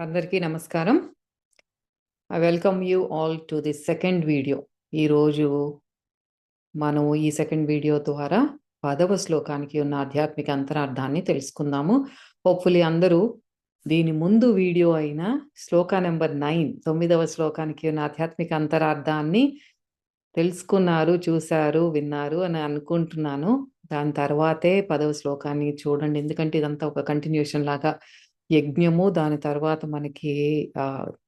అందరికీ నమస్కారం. I welcome you all to the second video. ఈరోజు మనం ఈ సెకండ్ వీడియో ద్వారా పదవ శ్లోకానికి ఉన్న ఆధ్యాత్మిక అంతరార్థాన్ని తెలుసుకుందాము. హోప్‌ఫుల్లీ అందరూ దీని ముందు వీడియో అయిన శ్లోక నెంబర్ నైన్ తొమ్మిదవ శ్లోకానికి ఉన్న ఆధ్యాత్మిక అంతరార్థాన్ని తెలుసుకున్నారు, చూశారు విన్నారు అని అనుకుంటున్నాను. దాని తర్వాతే పదవ శ్లోకాన్ని చూడండి. ఎందుకంటే ఇదంతా ఒక కంటిన్యూషన్ లాగా యజ్ఞము దాని తర్వాత మనకి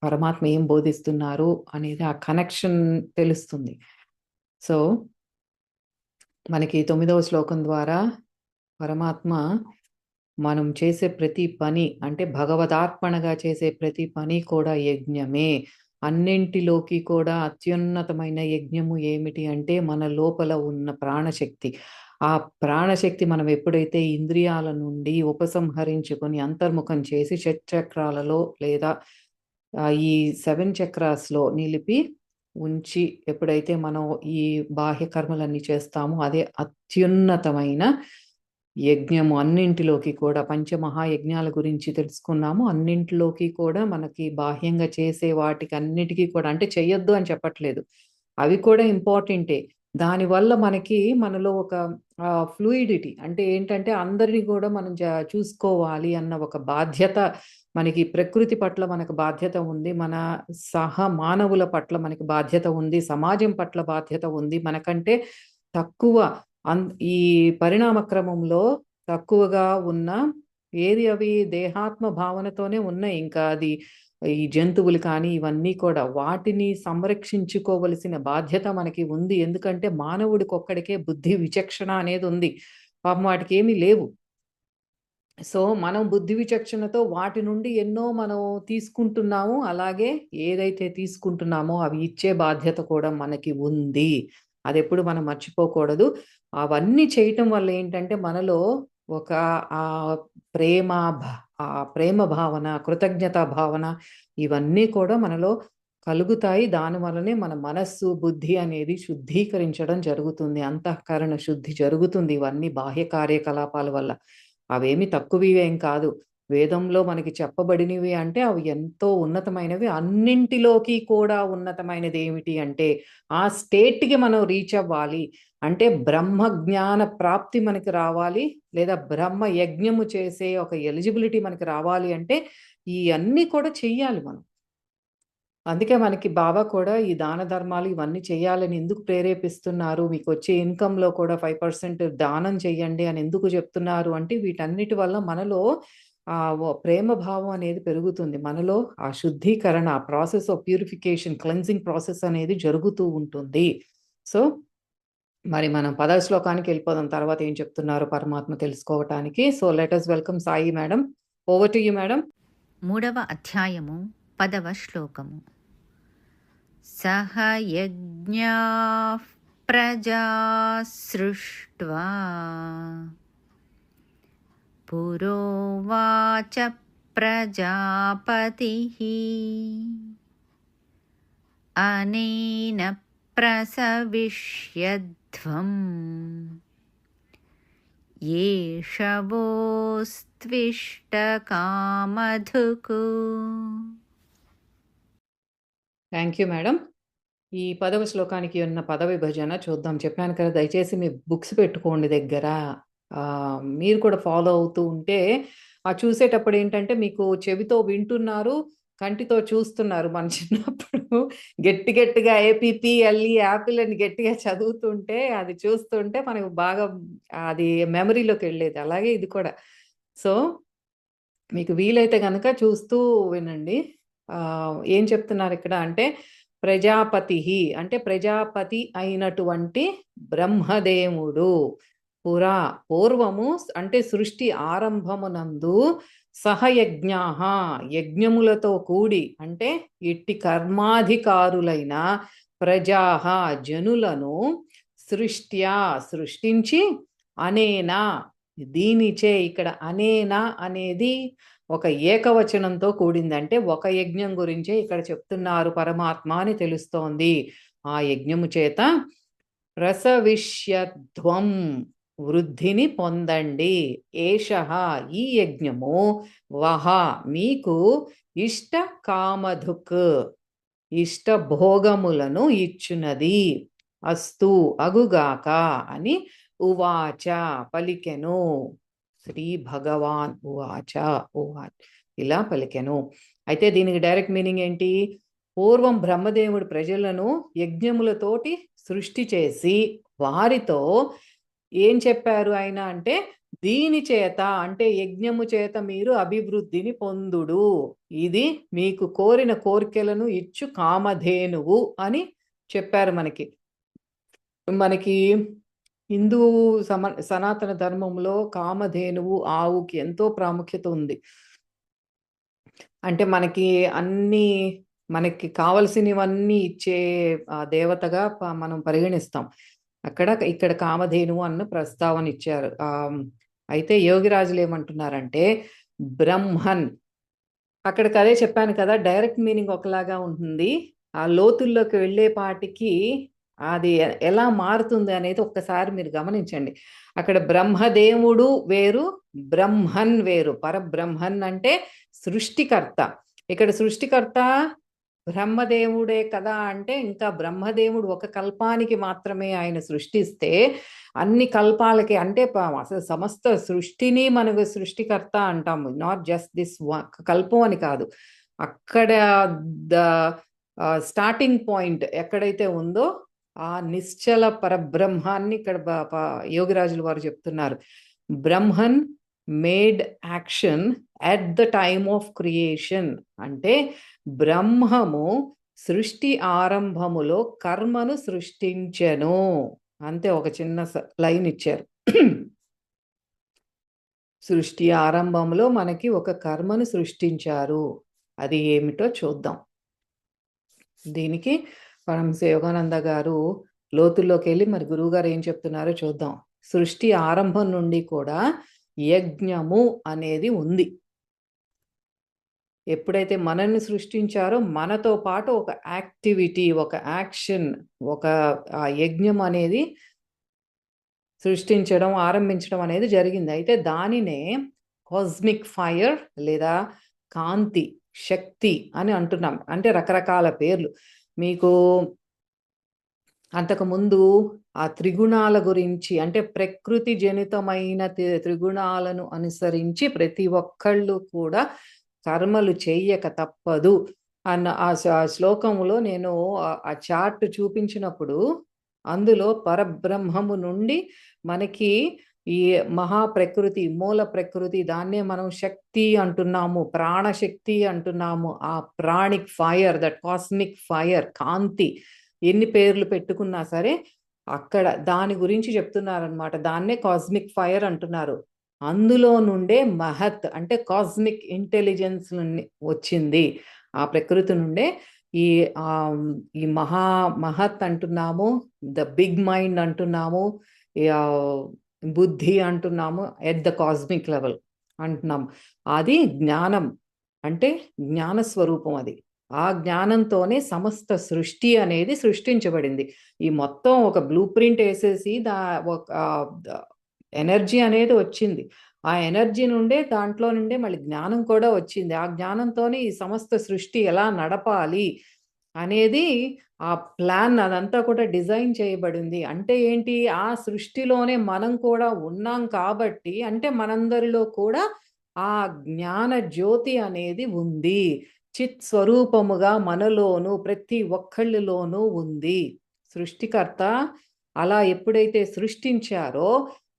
పరమాత్మ ఏం బోధిస్తున్నారు అనేది ఆ కనెక్షన్ తెలుస్తుంది. సో మనకి తొమ్మిదవ శ్లోకం ద్వారా పరమాత్మ మనం చేసే ప్రతి పని అంటే భగవదార్పణగా చేసే ప్రతి పని కూడా యజ్ఞమే. అన్నింటిలోకి కూడా అత్యున్నతమైన యజ్ఞము ఏమిటి అంటే మన లోపల ఉన్న ప్రాణశక్తి. ఆ ప్రాణశక్తి మనం ఎప్పుడైతే ఇంద్రియాల నుండి ఉపసంహరించుకొని అంతర్ముఖం చేసి షట్‌చక్రాలలో లేదా ఈ సెవెన్ చక్రాస్‌లో నిలిపి ఉంచి ఎప్పుడైతే మనం ఈ బాహ్య కర్మలన్నీ చేస్తామో అదే అత్యున్నతమైన యజ్ఞము. అన్నింటిలోకి కూడా పంచమహాయజ్ఞాల గురించి తెలుసుకున్నాము. అన్నింటిలోకి కూడా మనకి బాహ్యంగా చేసే వాటికి అన్నిటికీ కూడా అంటే చెయ్యొద్దు అని చెప్పట్లేదు. అవి కూడా ఇంపార్టెంటే. దానివల్ల మనకి మనలో ఒక ఫ్లూయిడిటీ అంటే ఏంటంటే అందరిని కూడా మనం చూసుకోవాలి అన్న ఒక బాధ్యత మనకి ప్రకృతి పట్ల మనకు బాధ్యత ఉంది. మన సహ మానవుల పట్ల మనకి బాధ్యత ఉంది. సమాజం పట్ల బాధ్యత ఉంది. మనకంటే తక్కువ అన్ ఈ పరిణామ క్రమంలో తక్కువగా ఉన్న ఏది అవి దేహాత్మ భావనతోనే ఉన్నాయి. ఇంకా అది ఈ జంతువులు కానీ ఇవన్నీ కూడా వాటిని సంరక్షించుకోవలసిన బాధ్యత మనకి ఉంది. ఎందుకంటే మానవుడికొక్కడికే బుద్ధి, విచక్షణ అనేది ఉంది. పాపం ఏమీ లేవు. సో మనం బుద్ధి విచక్షణతో వాటి నుండి ఎన్నో మనం తీసుకుంటున్నాము. అలాగే ఏదైతే తీసుకుంటున్నామో అవి ఇచ్చే బాధ్యత కూడా మనకి ఉంది. అది ఎప్పుడు మనం మర్చిపోకూడదు. అవన్నీ చేయటం వల్ల ఏంటంటే మనలో ఒక ఆ ప్రేమ ఆ ప్రేమ భావన, కృతజ్ఞతా భావన ఇవన్నీ కూడా మనలో కలుగుతాయి. దానివల్లనే మన మనస్సు, బుద్ధి అనేది శుద్ధీకరించడం జరుగుతుంది. అంతఃకరణ శుద్ధి జరుగుతుంది. ఇవన్నీ బాహ్య కార్యకలాపాల వల్ల. అవేమి తక్కువివేం కాదు. వేదంలో మనకి చెప్పబడినవి అంటే అవి ఎంతో ఉన్నతమైనవి. అన్నింటిలోకి కూడా ఉన్నతమైనది ఏమిటి అంటే ఆ స్టేట్‌కి మనం రీచ్ అవ్వాలి. అంటే బ్రహ్మ జ్ఞాన ప్రాప్తి మనకి రావాలి. లేదా బ్రహ్మ యజ్ఞము చేసే ఒక ఎలిజిబిలిటీ మనకి రావాలి అంటే ఇయన్నీ కూడా చెయ్యాలి మనం. అందుకే మనకి బాబా కూడా ఈ దాన ధర్మాలు ఇవన్నీ చేయాలని ఎందుకు ప్రేరేపిస్తున్నారు? మీకు వచ్చే ఇన్కంలో కూడా ఫైవ్ పర్సెంట్ దానం చేయండి అని ఎందుకు చెప్తున్నారు అంటే వీటన్నిటి వల్ల మనలో ఆ ప్రేమ భావం అనేది పెరుగుతుంది. మనలో ఆ శుద్ధీకరణ, ఆ process of purification, cleansing process అనేది జరుగుతూ ఉంటుంది. సో మరి మనం పదవ శ్లోకానికి వెళ్ళిపోదాం. తర్వాత ఏం చెప్తున్నారు పరమాత్మ తెలుసుకోవటానికి. So let us welcome Sai madam. Over to you madam. మూడవ అధ్యాయము పదవ శ్లోకము సహ ప్రజా సృష్ట్వా పురోవాచ ప్రజాపతి అనేన ప్రసవిష్యద్ ప్రసవిష్యధ్వం ఏషవోస్త్విష్టకామధుకు థ్యాంక్ యూ మేడం. ఈ పదవ శ్లోకానికి ఉన్న పద విభజన చూద్దాం. చెప్పాను కదా! దయచేసి మీ బుక్స్ పెట్టుకోండి దగ్గర. మీరు కూడా ఫాలో అవుతూ ఉంటే ఆ చూసేటప్పుడు ఏంటంటే మీకు చెవితో వింటున్నారు, కంటితో చూస్తున్నారు. మన చిన్నప్పుడు గట్టి గట్టిగా ఏపీపీఎల్ఈ యాపిల్ అని గట్టిగా చదువుతుంటే అది చూస్తుంటే మనకు బాగా అది మెమరీలోకి వెళ్ళేది అలాగే ఇది కూడా. సో మీకు వీలైతే కనుక చూస్తూ వినండి. ఏం చెప్తున్నారు ఇక్కడ అంటే ప్రజాపతి అంటే ప్రజాపతి అయినటువంటి బ్రహ్మదేవుడు పురా పూర్వము అంటే సృష్టి ఆరంభమునందు సహయజ్ఞాః యజ్ఞములతో కూడి అంటే ఇట్టి కర్మాధికారులైన ప్రజా జనులను సృష్ట్యా సృష్టించి అనేనా దీనిచే ఇక్కడ అనేనా అనేది ఒక ఏకవచనంతో కూడిందంటే ఒక యజ్ఞం గురించే ఇక్కడ చెప్తున్నారు పరమాత్మ అని తెలుస్తోంది. ఆ యజ్ఞము చేత ప్రసవిష్యధ్వం వృద్ధిని పొందండి. ఏష ఈ యజ్ఞము వహ మీకు ఇష్ట కామధుక్ ఇష్ట భోగములను ఇచ్చునది. అస్తు అగుగాక అని ఉవాచ పలికెను. శ్రీ భగవాన్ ఉవాచ ఉవాచ ఇలా పలికెను. అయితే దీనికి డైరెక్ట్ మీనింగ్ ఏంటి? పూర్వం బ్రహ్మదేవుడు ప్రజలను యజ్ఞములతోటి సృష్టి చేసి వారితో ఏం చెప్పారు ఆయన అంటే దీని చేత అంటే యజ్ఞము చేత మీరు అభివృద్ధిని పొందుడు. ఇది మీకు కోరిన కోరికలను ఇచ్చు కామధేనువు అని చెప్పారు మనకి. మనకి హిందూ సమ సనాతన ధర్మంలో కామధేనువు ఆవుకి ఎంతో ప్రాముఖ్యత ఉంది. అంటే మనకి అన్ని మనకి కావలసినవన్నీ ఇచ్చే దేవతగా ప- మనం పరిగణిస్తాం. అక్కడ ఇక్కడ కామధేను అన్న ప్రస్తావన ఇచ్చారు. అయితే యోగిరాజులు ఏమంటున్నారంటే బ్రహ్మన్. అక్కడికి అదే చెప్పాను కదా డైరెక్ట్ మీనింగ్ ఒకలాగా ఉంటుంది. ఆ లోతుల్లోకి వెళ్ళేపాటికి అది ఎలా మారుతుంది అనేది ఒక్కసారి మీరు గమనించండి. అక్కడ బ్రహ్మదేవుడు వేరు బ్రహ్మన్ వేరు. పరబ్రహ్మన్ అంటే సృష్టికర్త. ఇక్కడ సృష్టికర్త బ్రహ్మదేవుడే కదా అంటే ఇంకా బ్రహ్మదేవుడు ఒక కల్పానికి మాత్రమే ఆయన సృష్టిస్తే అన్ని కల్పాలకి అంటే అసలు సమస్త సృష్టిని మనకు సృష్టికర్త అంటాము. నాట్ జస్ట్ దిస్ కల్పం అని కాదు. అక్కడ ద స్టార్టింగ్ పాయింట్ ఎక్కడైతే ఉందో ఆ నిశ్చల పరబ్రహ్మాన్ని ఇక్కడ యోగిరాజులు యోగిరాజుల వారు చెప్తున్నారు. Brahman made action at the time of creation అంటే బ్రహ్మము సృష్టి ఆరంభములో కర్మను సృష్టించెను. అంతే ఒక చిన్న స- లైన్ ఇచ్చారు. సృష్టి ఆరంభంలో మనకి ఒక కర్మను సృష్టించారు. అది ఏమిటో చూద్దాం. దీనికి మనం యోగానంద గారు లోతుల్లోకి వెళ్ళి మరి గురువుగారు ఏం చెప్తున్నారో చూద్దాం. సృష్టి ఆరంభం నుండి కూడా యజ్ఞము అనేది ఉంది. ఎప్పుడైతే మనల్ని సృష్టించారో మనతో పాటు ఒక యాక్టివిటీ ఒక యాక్షన్ ఒక ఆ యజ్ఞం అనేది సృష్టించడం ఆరంభించడం అనేది జరిగింది. అయితే దానినే కాస్మిక్ ఫైర్ లేదా కాంతి శక్తి అని అంటున్నాం. అంటే రకరకాల పేర్లు. మీకు అంతకుముందు ఆ త్రిగుణాల గురించి అంటే ప్రకృతి జనితమైన త్రిగుణాలను అనుసరించి ప్రతి ఒక్కళ్ళు కూడా కర్మలు చెయ్యక తప్పదు అన్న ఆ శ్లోకంలో శ్లోకములో నేను ఆ- ఆ చార్ట్ చూపించినప్పుడు అందులో పరబ్రహ్మము నుండి మనకి ఈ మహా ప్రకృతి మూల ప్రకృతి దాన్నే మనం శక్తి అంటున్నాము ప్రాణశక్తి అంటున్నాము ఆ pranic fire that cosmic fire కాంతి ఎన్ని పేర్లు పెట్టుకున్నా సరే అక్కడ దాని గురించి చెప్తున్నారనమాట దాన్నే కాస్మిక్ ఫైర్ అంటున్నారు. అందులో నుండే మహత్ అంటే కాస్మిక్ ఇంటెలిజెన్స్ వచ్చింది. ఆ ప్రకృతి నుండే ఈ ఈ మహా మహత్ అంటున్నాము ద బిగ్ మైండ్ అంటున్నాము బుద్ధి అంటున్నాము ఎట్ ద కాస్మిక్ లెవెల్ అంటున్నాము. అది జ్ఞానం అంటే జ్ఞాన స్వరూపం అది. ఆ జ్ఞానంతోనే సమస్త సృష్టి అనేది సృష్టించబడింది. ఈ మొత్తం ఒక బ్లూ ప్రింట్ వేసేసి దా ఒక ఎనర్జీ అనేది వచ్చింది. ఆ ఎనర్జీ నుండే దాంట్లో నుండే మళ్ళీ జ్ఞానం కూడా వచ్చింది. ఆ జ్ఞానంతోనే ఈ సమస్త సృష్టి ఎలా నడపాలి అనేది ఆ ప్లాన్ అదంతా కూడా డిజైన్ చేయబడింది. అంటే ఏంటి? ఆ సృష్టిలోనే మనం కూడా ఉన్నాం కాబట్టి అంటే మనందరిలో కూడా ఆ జ్ఞాన జ్యోతి అనేది ఉంది. చిత్ స్వరూపముగా మనలోను ప్రతి ఒక్కళ్ళలోనూ ఉంది. సృష్టికర్త అలా ఎప్పుడైతే సృష్టించారో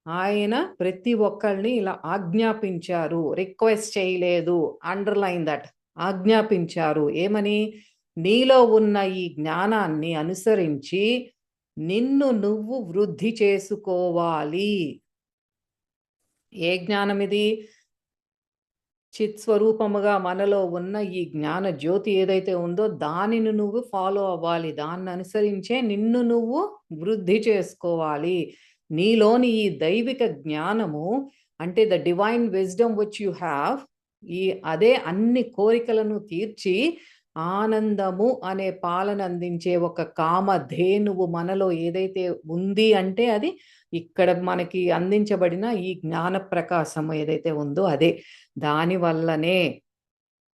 ఆయన ప్రతి ఒక్కరిని ఇలా ఆజ్ఞాపించారు. రిక్వెస్ట్ చేయలేదు. Underline that. ఆజ్ఞాపించారు. ఏమని? నీలో ఉన్న ఈ జ్ఞానాన్ని అనుసరించి నిన్ను నువ్వు వృద్ధి చేసుకోవాలి. ఏ జ్ఞానం ఇది? చిత్స్వరూపముగా మనలో ఉన్న ఈ జ్ఞాన జ్యోతి ఏదైతే ఉందో దానిని నువ్వు ఫాలో అవ్వాలి. దాన్ని అనుసరించే నిన్ను నువ్వు వృద్ధి చేసుకోవాలి. నీలోని ఈ దైవిక జ్ఞానము అంటే the divine wisdom which you have ఈ అదే అన్ని కోరికలను తీర్చి ఆనందము అనే పాలన అందించే ఒక కామధేనువు మనలో ఏదైతే ఉంది అంటే అది ఇక్కడ మనకి అందించబడిన ఈ జ్ఞాన ప్రకాశము ఏదైతే ఉందో అదే. దాని వల్లనే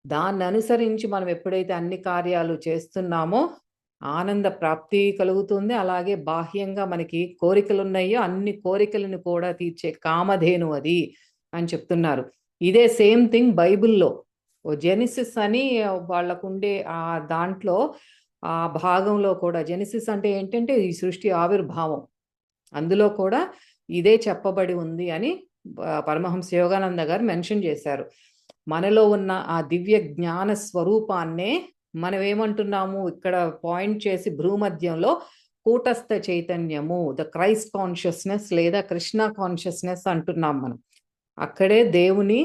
దాన్ని అనుసరించి మనం ఎప్పుడైతే అన్ని కార్యాలు చేస్తున్నామో ఆనంద ప్రాప్తి కలుగుతుంది. అలాగే బాహ్యంగా మనకి కోరికలు ఉన్నాయో అన్ని కోరికలను కూడా తీర్చే కామధేను అది అని చెప్తున్నారు. ఇదే సేమ్ థింగ్ బైబిల్లో. ఓ జెనిసిస్ అని వాళ్ళకు ఉండే ఆ దాంట్లో ఆ భాగంలో కూడా జెనిసిస్ అంటే ఏంటంటే ఈ సృష్టి ఆవిర్భావం. అందులో కూడా ఇదే చెప్పబడి ఉంది అని పరమహంస యోగానంద గారు మెన్షన్ చేశారు. మనలో ఉన్న ఆ దివ్య జ్ఞాన స్వరూపాన్నే మనం ఏమంటున్నాము ఇక్కడ పాయింట్ చేసి భ్రూమధ్యంలో కూటస్థ చైతన్యము ద క్రైస్ట్ కాన్షియస్నెస్ లేదా కృష్ణ కాన్షియస్నెస్ అంటున్నాం మనం. అక్కడే దేవుని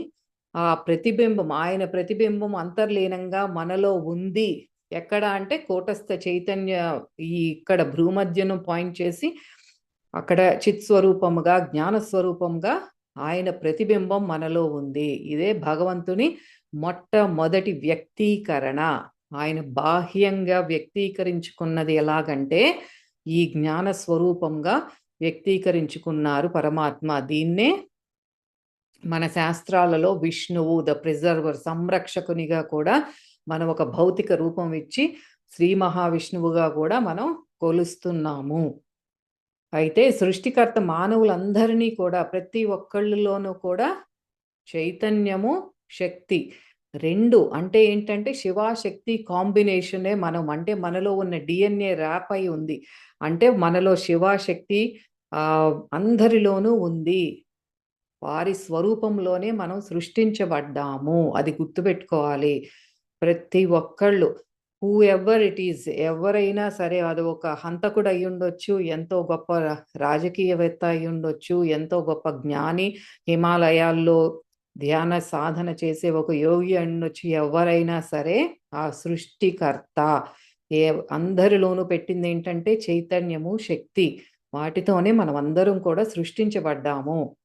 ఆ ప్రతిబింబం ఆయన ప్రతిబింబం అంతర్లీనంగా మనలో ఉంది. ఎక్కడ అంటే కూటస్థ చైతన్య ఈ ఇక్కడ భ్రూమధ్యను పాయింట్ చేసి అక్కడ చిత్ స్వరూపముగా జ్ఞాన స్వరూపంగా ఆయన ప్రతిబింబం మనలో ఉంది. ఇదే భగవంతుని మొట్టమొదటి వ్యక్తీకరణ. ఆయన బాహ్యంగా వ్యక్తీకరించుకున్నది ఎలాగంటే ఈ జ్ఞాన స్వరూపంగా వ్యక్తీకరించుకున్నారు పరమాత్మ. దీన్నే మన శాస్త్రాలలో విష్ణువు ద ప్రిజర్వర్ సంరక్షకునిగా కూడా మనం ఒక భౌతిక రూపం ఇచ్చి శ్రీ మహావిష్ణువుగా కూడా మనం కొలుస్తున్నాము. అయితే సృష్టికర్త మానవులందరినీ కూడా ప్రతి ఒక్కళ్ళలోనూ కూడా చైతన్యము శక్తి రెండు అంటే ఏంటంటే శివశక్తి కాంబినేషనే మనం అంటే మనలో ఉన్న డిఎన్ఏ ర్యాప్ అయి ఉంది. అంటే మనలో శివశక్తి అందరిలోనూ ఉంది. వారి స్వరూపంలోనే మనం సృష్టించబడ్డాము. అది గుర్తుపెట్టుకోవాలి. ప్రతి ఒక్కళ్ళు హూ ఎవర్ ఇట్ ఈస్ ఎవరైనా సరే అది ఒక హంతకుడు అయి ఉండొచ్చు ఎంతో గొప్ప రాజకీయవేత్త అయి ఉండొచ్చు ఎంతో గొప్ప జ్ఞాని హిమాలయాల్లో ధ్యాన సాధన చేసే ఒక యోగి అన్నొచ్చి ఎవరైనా సరే ఆ సృష్టికర్త. ఏ అందరిలోనూ పెట్టింది ఏంటంటే చైతన్యము శక్తి. వాటితోనే మనం అందరం కూడా సృష్టించబడ్డాము.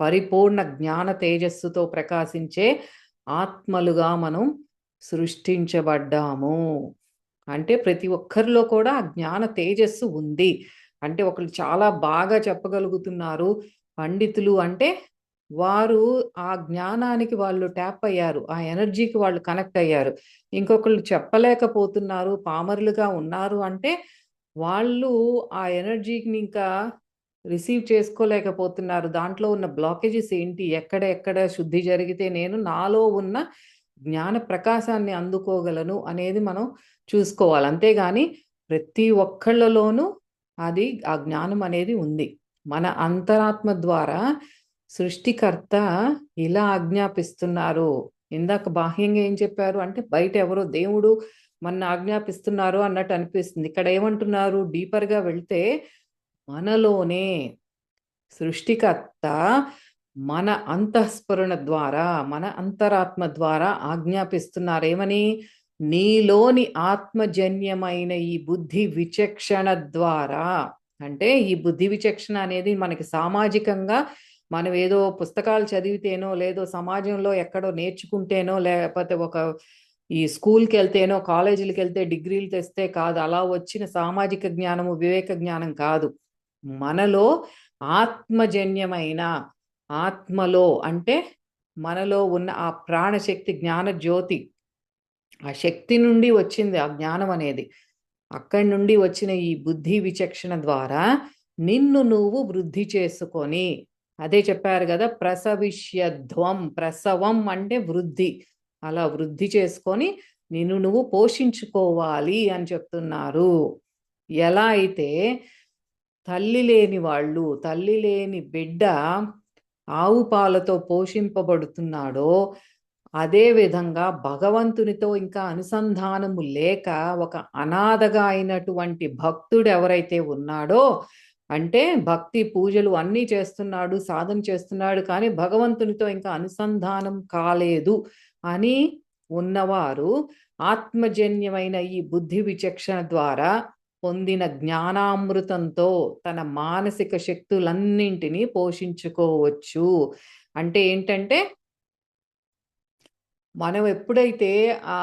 పరిపూర్ణ జ్ఞాన తేజస్సుతో ప్రకాశించే ఆత్మలుగా మనం సృష్టించబడ్డాము. అంటే ప్రతి ఒక్కరిలో కూడా ఆ జ్ఞాన తేజస్సు ఉంది. అంటే ఒకళ్ళు చాలా బాగా చెప్పగలుగుతున్నారు. పండితులు అంటే వారు ఆ జ్ఞానానికి వాళ్ళు ట్యాప్ అయ్యారు. ఆ ఎనర్జీకి వాళ్ళు కనెక్ట్ అయ్యారు. ఇంకొకళ్ళు చెప్పలేకపోతున్నారు పామరులుగా ఉన్నారు అంటే వాళ్ళు ఆ ఎనర్జీని ఇంకా రిసీవ్ చేసుకోలేకపోతున్నారు. దాంట్లో ఉన్న బ్లాకేజెస్ ఏంటి? ఎక్కడ ఎక్కడ శుద్ధి జరిగితే నేను నాలో ఉన్న జ్ఞాన ప్రకాశాన్ని అందుకోగలను అనేది మనం చూసుకోవాలి. అంతేగాని ప్రతి ఒక్కళ్ళలోనూ అది ఆ జ్ఞానం అనేది ఉంది. మన అంతరాత్మ ద్వారా సృష్టికర్త ఇలా ఆజ్ఞాపిస్తున్నారు. ఇందాక బాహ్యంగా ఏం చెప్పారు? అంటే బయట ఎవరో దేవుడు మన ఆజ్ఞాపిస్తున్నారు అన్నట్టు అనిపిస్తుంది. ఇక్కడ ఏమంటున్నారు? డీపర్గా వెళ్తే మనలోనే సృష్టికర్త మన అంతఃస్ఫురణ ద్వారా మన అంతరాత్మ ద్వారా ఆజ్ఞాపిస్తున్నారు. ఏమని? నీలోని ఆత్మజన్యమైన ఈ బుద్ధి విచక్షణ ద్వారా. అంటే ఈ బుద్ధి విచక్షణ అనేది మనకి సామాజికంగా మనం ఏదో పుస్తకాలు చదివితేనో లేదో సమాజంలో ఎక్కడో నేర్చుకుంటేనో లేకపోతే ఒక ఈ స్కూల్కి వెళ్తేనో కాలేజీలకు వెళ్తే డిగ్రీలు తెస్తే కాదు. అలా వచ్చిన సామాజిక జ్ఞానము వివేక జ్ఞానం కాదు. మనలో ఆత్మజన్యమైన ఆత్మలో అంటే మనలో ఉన్న ఆ ప్రాణశక్తి జ్ఞాన జ్యోతి ఆ శక్తి నుండి వచ్చింది ఆ జ్ఞానం అనేది. అక్కడి నుండి వచ్చిన ఈ బుద్ధి విచక్షణ ద్వారా నిన్ను నువ్వు వృద్ధి చేసుకొని అదే చెప్పారు కదా ప్రసవిష్యధ్వం ప్రసవం అంటే వృద్ధి. అలా వృద్ధి చేసుకొని నిన్ను నువ్వు పోషించుకోవాలి అని చెప్తున్నారు. ఎలా అయితే తల్లి లేని వాళ్ళు తల్లి లేని బిడ్డ ఆవు పాలతో పోషింపబడుతున్నాడో అదే విధంగా భగవంతునితో ఇంకా అనుసంధానము లేక ఒక అనాథగా అయినటువంటి భక్తుడు ఎవరైతే ఉన్నాడో అంటే భక్తి పూజలు అన్నీ చేస్తున్నాడు సాధన చేస్తున్నాడు కానీ భగవంతునితో ఇంకా అనుసంధానం కాలేదు అని ఉన్నవారు ఆత్మజన్యమైన ఈ బుద్ధి విచక్షణ ద్వారా పొందిన జ్ఞానామృతంతో తన మానసిక శక్తులన్నింటినీ పోషించుకోవచ్చు. అంటే ఏంటంటే మనం ఎప్పుడైతే ఆ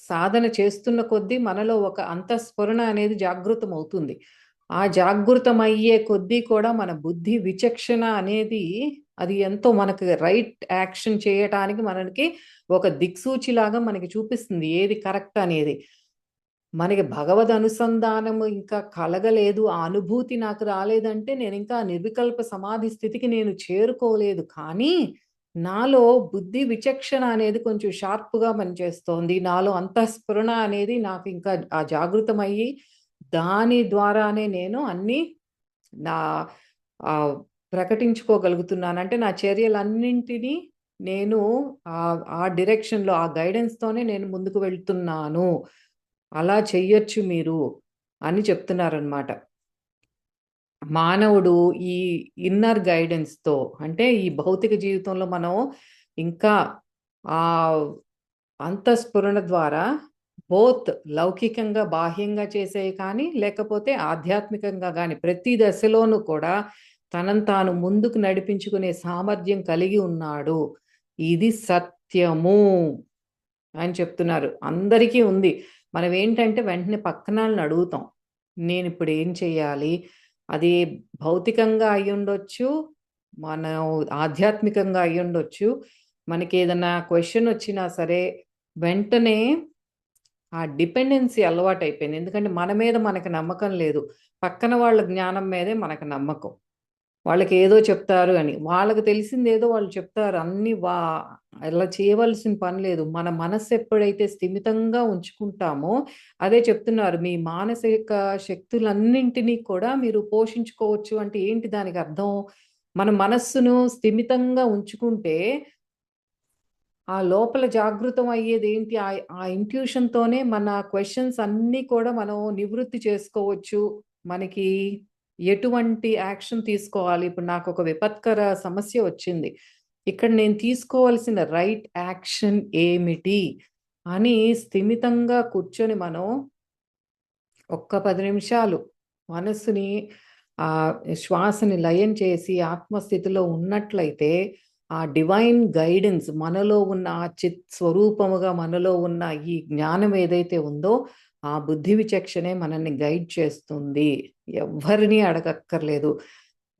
సాధన చేస్తున్న కొద్దీ మనలో ఒక అంతఃస్ఫురణ అనేది జాగృతం అవుతుంది ఆ జాగృతమయ్యే కొద్దీ కూడా మన బుద్ధి విచక్షణ అనేది అది ఎంతో మనకి రైట్ యాక్షన్ చేయటానికి మనకి ఒక దిక్సూచిలాగా మనకి చూపిస్తుంది. ఏది కరెక్ట్ అనేది. మనకి భగవద్ అనుసంధానము ఇంకా కలగలేదు. ఆ అనుభూతి నాకు రాలేదంటే నేను ఇంకా నిర్వికల్ప సమాధి స్థితికి నేను చేరుకోలేదు. కానీ నాలో బుద్ధి విచక్షణ అనేది కొంచెం షార్ప్గా పనిచేస్తోంది. నాలో అంతఃస్ఫురణ అనేది నాకు ఇంకా ఆ జాగృతమయ్యి దాని ద్వారానే నేను అన్నీ నా ప్రకటించుకోగలుగుతున్నానంటే ప్రకటించుకోగలుగుతున్నాను. అంటే నా చర్యలన్నింటినీ నేను ఆ ఆ డైరెక్షన్లో ఆ గైడెన్స్తోనే నేను ముందుకు వెళ్తున్నాను. అలా చెయ్యొచ్చు మీరు అని చెప్తున్నారనమాట మానవుడు ఈ ఇన్నర్ గైడెన్స్తో అంటే ఈ భౌతిక జీవితంలో మనం ఇంకా ఆ అంతఃస్ఫురణ ద్వారా బోత్ లౌకికంగా బాహ్యంగా చేసేవి కానీ లేకపోతే ఆధ్యాత్మికంగా కానీ ప్రతి దశలోనూ కూడా తనను తాను ముందుకు నడిపించుకునే సామర్థ్యం కలిగి ఉన్నాడు. ఇది సత్యము అని చెప్తున్నారు. అందరికీ ఉంది. మనం ఏంటంటే వెంటనే పక్కన వాళ్ళని అడుగుతాం. నేను ఇప్పుడు ఏం చేయాలి? అది భౌతికంగా అయి మనం ఆధ్యాత్మికంగా అయి మనకి ఏదైనా క్వశ్చన్ వచ్చినా సరే వెంటనే ఆ డిపెండెన్సీ అలవాటు అయిపోయింది ఎందుకంటే మన మీద మనకు నమ్మకం లేదు. పక్కన వాళ్ళ జ్ఞానం మీదే మనకు నమ్మకం. వాళ్ళకి ఏదో చెప్తారు అని. వాళ్ళకి తెలిసింది ఏదో వాళ్ళు చెప్తారు. అన్ని వా ఇలా చేయవలసిన పని లేదు. మన మనస్సు ఎప్పుడైతే స్థిమితంగా ఉంచుకుంటామో అదే చెప్తున్నారు. మీ మానసిక శక్తులన్నింటినీ కూడా మీరు పోషించుకోవచ్చు అంటే ఏంటి దానికి అర్థం? మన మనస్సును స్థిమితంగా ఉంచుకుంటే ఆ లోపల జాగృతం అయ్యేది ఏంటి? ఆ ఆ ఇంట్యూషన్తోనే మన క్వశ్చన్స్ అన్నీ కూడా మనం నివృత్తి చేసుకోవచ్చు. మనకి ఎటువంటి యాక్షన్ తీసుకోవాలి? ఇప్పుడు నాకు ఒక విపత్కర సమస్య వచ్చింది. ఇక్కడ నేను తీసుకోవాల్సిన రైట్ యాక్షన్ ఏమిటి? అని స్థిమితంగా కూర్చొని మనం ఒక్క పది నిమిషాలు మనస్సుని ఆ శ్వాసని లయం చేసి ఆత్మస్థితిలో ఉన్నట్లయితే ఆ డివైన్ గైడెన్స్ మనలో ఉన్న ఆ చిత్ స్వరూపముగా మనలో ఉన్న ఈ జ్ఞానం ఏదైతే ఉందో ఆ బుద్ధి విచక్షణే మనల్ని గైడ్ చేస్తుంది. ఎవరిని అడగక్కర్లేదు.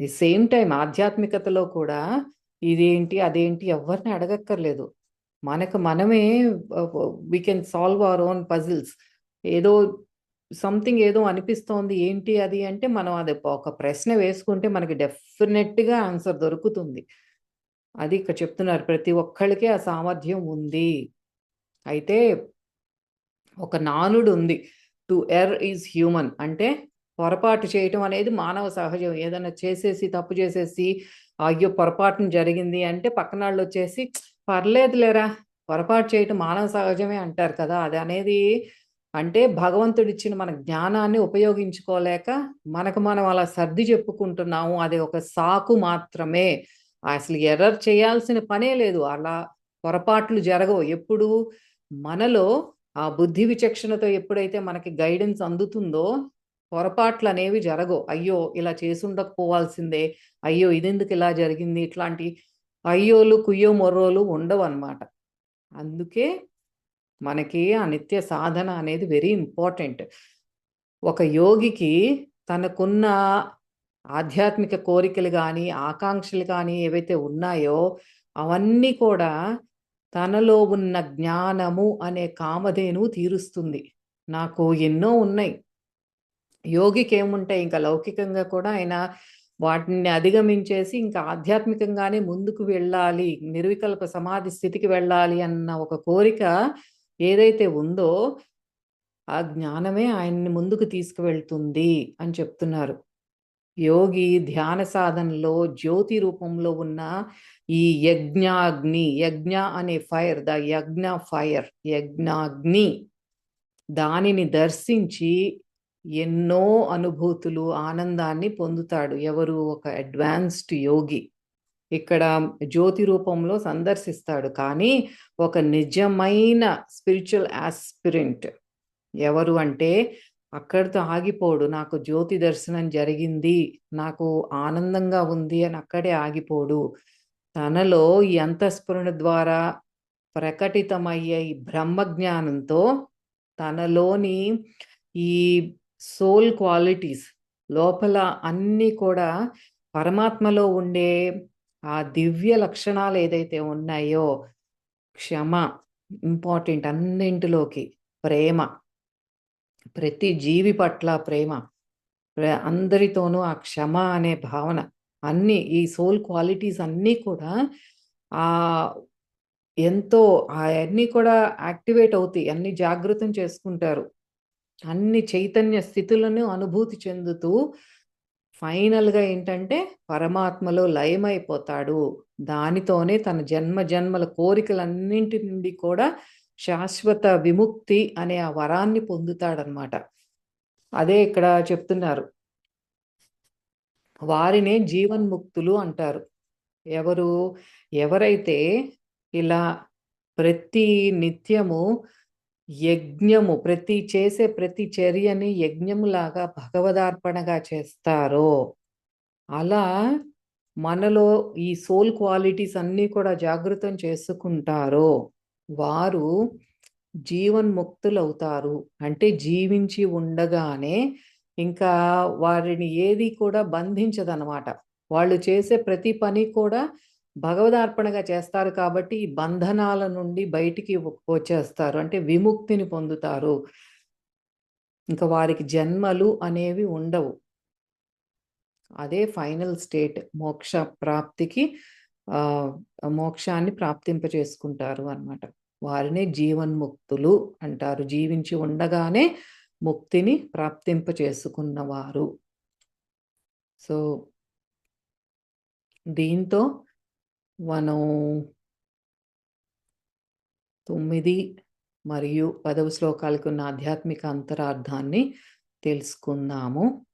ది సేమ్ టైం ఆధ్యాత్మికతలో కూడా ఇదేంటి అదేంటి ఎవరిని అడగక్కర్లేదు. మనకు మనమే we can solve our own puzzles ఏదో సంథింగ్ ఏదో అనిపిస్తోంది ఏంటి అది అంటే మనం అది ఒక ప్రశ్న వేసుకుంటే మనకి డెఫినెట్గా ఆన్సర్ దొరుకుతుంది. అది ఇక్కడ చెప్తున్నారు. ప్రతి ఒక్కళ్ళకి ఆ సామర్థ్యం ఉంది. అయితే ఒక నానుడు ఉంది. టు ఎర్ ఈజ్ హ్యూమన్ అంటే పొరపాటు చేయటం అనేది మానవ సహజం. ఏదైనా చేసేసి తప్పు చేసేసి అయ్యో పొరపాటున జరిగింది అంటే పక్కన వాళ్ళు వచ్చేసి పర్లేదు లేరా పొరపాటు చేయటం మానవ సహజమే అంటారు కదా. అది అనేది అంటే భగవంతుడు ఇచ్చిన మన జ్ఞానాన్ని ఉపయోగించుకోలేక మనకు మనం అలా సర్ది చెప్పుకుంటున్నాము. అది ఒక సాకు మాత్రమే. అసలు ఎర్రర్ చేయాల్సిన పనే లేదు. అలా పొరపాట్లు జరగవు. ఎప్పుడు మనలో ఆ బుద్ధి విచక్షణతో ఎప్పుడైతే మనకి గైడెన్స్ అందుతుందో పొరపాట్లు అనేవి జరగవు. అయ్యో ఇలా చేసి ఉండకపోవాల్సిందే అయ్యో ఇదెందుకు ఇలా జరిగింది? ఇట్లాంటి అయ్యోలు కుయ్యో మొర్రోలు ఉండవు అనమాట అందుకే మనకి ఆ నిత్య సాధన అనేది వెరీ ఇంపార్టెంట్ ఒక యోగికి తనకున్న ఆధ్యాత్మిక కోరికలు కానీ ఆకాంక్షలు కానీ ఏవైతే ఉన్నాయో అవన్నీ కూడా తనలో ఉన్న జ్ఞానము అనే కామధేను తీరుస్తుంది. నాకు ఎన్నో ఉన్నాయి. యోగికి ఏముంటాయి? ఇంకా లౌకికంగా కూడా ఆయన వాటిని అధిగమించేసి ఇంకా ఆధ్యాత్మికంగానే ముందుకు వెళ్ళాలి నిర్వికల్ప సమాధి స్థితికి వెళ్ళాలి అన్న ఒక కోరిక ఏదైతే ఉందో ఆ జ్ఞానమే ఆయన్ని ముందుకు తీసుకువెళ్తుంది అని చెప్తున్నారు. యోగి ధ్యాన సాధనలో జ్యోతి రూపంలో ఉన్న ఈ యజ్ఞాగ్ని యజ్ఞ అనే ఫైర్ ద యజ్ఞ ఫైర్ యజ్ఞాగ్ని దానిని దర్శించి ఎన్నో అనుభూతులు ఆనందాన్ని పొందుతాడు. ఎవరు? ఒక అడ్వాన్స్డ్ యోగి. ఇక్కడ జ్యోతి రూపంలో సందర్శిస్తాడు. కానీ ఒక నిజమైన స్పిరిచువల్ ఆస్పిరెంట్ ఎవరు అంటే అక్కడితో ఆగిపోడు. నాకు జ్యోతి దర్శనం జరిగింది. నాకు ఆనందంగా ఉంది అని అక్కడే ఆగిపోడు. తనలో ఈ అంతఃస్ఫురణ ద్వారా ప్రకటితమయ్యే ఈ బ్రహ్మజ్ఞానంతో తనలోని ఈ సోల్ క్వాలిటీస్ లోపల అన్నీ కూడా పరమాత్మలో ఉండే ఆ దివ్య లక్షణాలు ఏదైతే ఉన్నాయో క్షమ ఇంపార్టెంట్ అన్నింటిలోకి ప్రేమ ప్రతి జీవి పట్ల ప్రేమ అందరితోనూ ఆ క్షమ అనే భావన అన్ని ఈ సోల్ క్వాలిటీస్ అన్నీ కూడా ఆ ఎంతో అవన్నీ కూడా యాక్టివేట్ అవుతాయి అన్ని జాగృతం చేసుకుంటారు. అన్ని చైతన్య స్థితులను అనుభూతి చెందుతూ ఫైనల్గా ఏంటంటే పరమాత్మలో లయమైపోతాడు. దానితోనే తన జన్మ జన్మల కోరికలన్నింటి నుండి కూడా శాశ్వత విముక్తి అనే ఆ వరాన్ని పొందుతాడనమాట అదే ఇక్కడ చెప్తున్నారు. వారినే జీవన్ముక్తులు అంటారు. ఎవరు ఎవరైతే ఇలా ప్రతి నిత్యము యజ్ఞము ప్రతి చేసే ప్రతి చర్యని యజ్ఞములాగా భగవదార్పణగా చేస్తారో అలా మనలో ఈ సోల్ క్వాలిటీస్ అన్నీ కూడా జాగృతం చేసుకుంటారో వారు జీవన్ముక్తులవుతారు. అంటే జీవించి ఉండగానే ఇంకా వారిని ఏది కూడా బంధించదనమాట వాళ్ళు చేసే ప్రతి పని కూడా భగవదార్పణగా చేస్తారు కాబట్టి ఈ బంధనాల నుండి బయటికి వచ్చేస్తారు. అంటే విముక్తిని పొందుతారు. ఇంకా వారికి జన్మలు అనేవి ఉండవు. అదే ఫైనల్ స్టేట్ మోక్ష ప్రాప్తికి మోక్షాన్ని ప్రాప్తింప చేసుకుంటారు అన్నమాట. వారినే జీవన్ముక్తులు అంటారు. జీవించి ఉండగానే ముక్తిని ప్రాప్తింప చేసుకున్నవారు సో దీంతో మనం తొమ్మిది మరియు పదవ శ్లోకాలకు ఉన్న ఆధ్యాత్మిక అంతరార్థాన్ని తెలుసుకుందాము.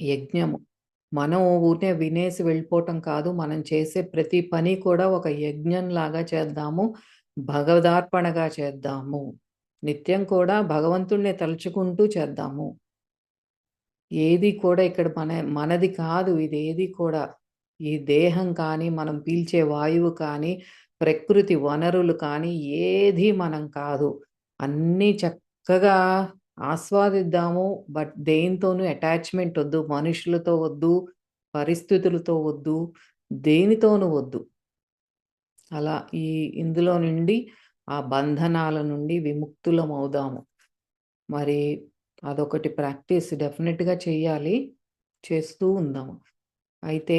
యజ్ఞము. మనం ఊరినే వినేసి వెళ్ళిపోవటం కాదు. మనం చేసే ప్రతి పని కూడా ఒక యజ్ఞంలాగా చేద్దాము. భగవదార్పణగా చేద్దాము. నిత్యం కూడా భగవంతుణ్ణి తలుచుకుంటూ చేద్దాము. ఏది కూడా ఇక్కడ మన మనది కాదు. ఇది ఏది కూడా ఈ దేహం కానీ మనం పీల్చే వాయువు కానీ ప్రకృతి వనరులు కానీ ఏది మనం కాదు. అన్నీ చక్కగా ఆస్వాదిద్దాము బట్ దేనితోనూ అటాచ్మెంట్ వద్దు మనుషులతో వద్దు పరిస్థితులతో వద్దు దేనితోనూ వద్దు. అలా ఈ ఇందులో నుండి ఆ బంధనాల నుండి విముక్తులం అవుదాము మరి అదొకటి ప్రాక్టీస్ డెఫినెట్గా చేయాలి చేస్తూ ఉందాము. అయితే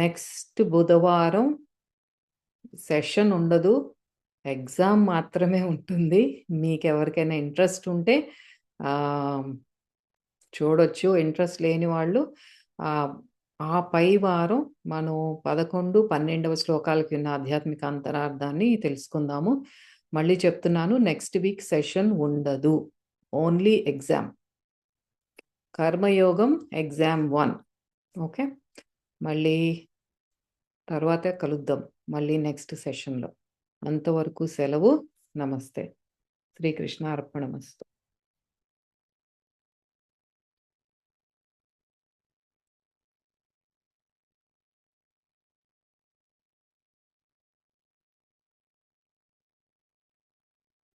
నెక్స్ట్ బుధవారం సెషన్ ఉండదు ఎగ్జామ్ మాత్రమే ఉంటుంది. మీకు ఎవరికైనా ఇంట్రెస్ట్ ఉంటే చూడొచ్చు. ఇంట్రెస్ట్ లేని వాళ్ళు ఆ పై వారం మనం పదకొండు పన్నెండవ శ్లోకాలకి ఉన్న ఆధ్యాత్మిక అంతరార్థాన్ని తెలుసుకుందాము. మళ్ళీ చెప్తున్నాను నెక్స్ట్ వీక్ సెషన్ ఉండదు. Only exam. కర్మయోగం ఎగ్జామ్ వన్. ఓకే? మళ్ళీ తర్వాత కలుద్దాం. మళ్ళీ నెక్స్ట్ సెషన్లో. అంతవరకు సెలవు. నమస్తే. శ్రీకృష్ణ అర్పణమస్తు